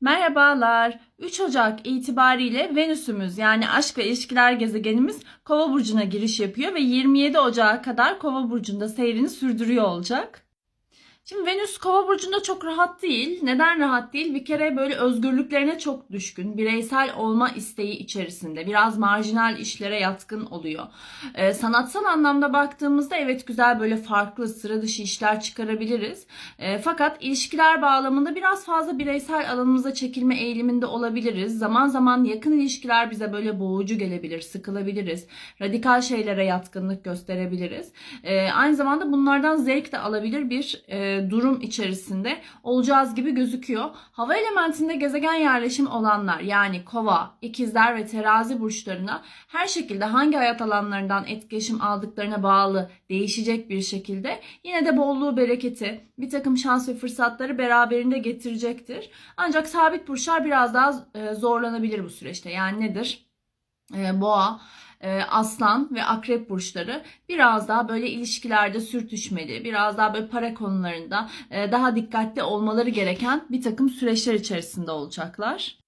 Merhabalar. 3 Ocak itibariyle Venüs'ümüz yani aşk ve ilişkiler gezegenimiz Kova burcuna giriş yapıyor ve 27 Ocak'a kadar Kova burcunda seyrini sürdürüyor olacak. Şimdi Venüs Kova burcunda çok rahat değil. Neden rahat değil? Bir kere böyle özgürlüklerine çok düşkün, bireysel olma isteği içerisinde, biraz marjinal işlere yatkın oluyor. Ee, sanatsal anlamda baktığımızda evet güzel böyle farklı sıra dışı işler çıkarabiliriz. Ee, fakat ilişkiler bağlamında biraz fazla bireysel alanımıza çekilme eğiliminde olabiliriz. Zaman zaman yakın ilişkiler bize böyle boğucu gelebilir, sıkılabiliriz. Radikal şeylere yatkınlık gösterebiliriz. Ee, aynı zamanda bunlardan zevk de alabilir bir e, durum içerisinde olacağız gibi gözüküyor. Hava elementinde gezegen yerleşim olanlar yani kova, ikizler ve terazi burçlarına her şekilde hangi hayat alanlarından etkileşim aldıklarına bağlı değişecek bir şekilde yine de bolluğu, bereketi, bir takım şans ve fırsatları beraberinde getirecektir. Ancak sabit burçlar biraz daha e, zorlanabilir bu süreçte. Yani nedir? E, boğa, e, aslan ve akrep burçları biraz daha böyle ilişkilerde sürtüşmeli, biraz daha böyle para konularında e, daha dikkatli olmaları gereken bir takım süreçler içerisinde olacaklar.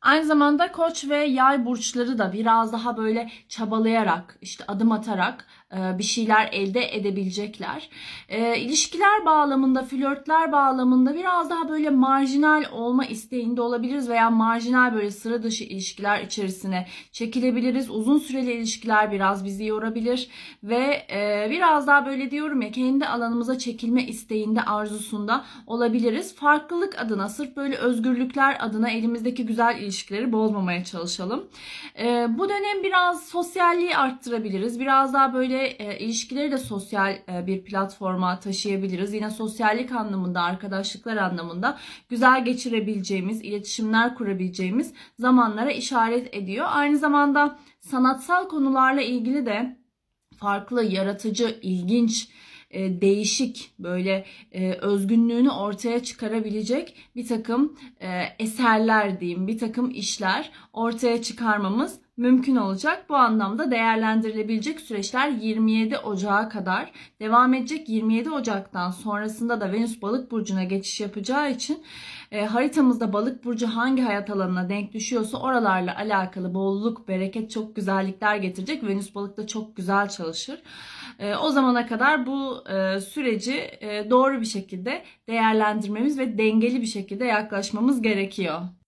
Aynı zamanda koç ve yay burçları da biraz daha böyle çabalayarak, işte adım atarak e, bir şeyler elde edebilecekler. E, ilişkiler bağlamında, flörtler bağlamında biraz daha böyle marjinal olma isteğinde olabiliriz veya marjinal böyle sıra dışı ilişkiler içerisine çekilebiliriz. Uzun süreli ilişkiler biraz bizi yorabilir ve e, biraz daha böyle diyorum ya kendi alanımıza çekilme isteğinde, arzusunda olabiliriz. Farklılık adına, sırf böyle özgürlükler adına elimizdeki güzel ilişkileri bozmamaya çalışalım. Bu dönem biraz sosyalliği arttırabiliriz. Biraz daha böyle e, ilişkileri de sosyal e, bir platforma taşıyabiliriz. Yine sosyallik anlamında, arkadaşlıklar anlamında güzel geçirebileceğimiz, iletişimler kurabileceğimiz zamanlara işaret ediyor. Aynı zamanda sanatsal konularla ilgili de farklı, yaratıcı, ilginç, e, değişik böyle e, özgünlüğünü ortaya çıkarabilecek bir takım e, eserler diyeyim, bir takım işler ortaya çıkarmamız mümkün olacak. Bu anlamda değerlendirilebilecek süreçler 27 Ocağı kadar devam edecek. 27 Ocak'tan sonrasında da Venüs Balık burcuna geçiş yapacağı için e, haritamızda Balık burcu hangi hayat alanına denk düşüyorsa oralarla alakalı bolluk, bereket, çok güzellikler getirecek. Venüs Balık da çok güzel çalışır. E, o zamana kadar bu e, süreci e, doğru bir şekilde değerlendirmemiz ve dengeli bir şekilde yaklaşmamız gerekiyor.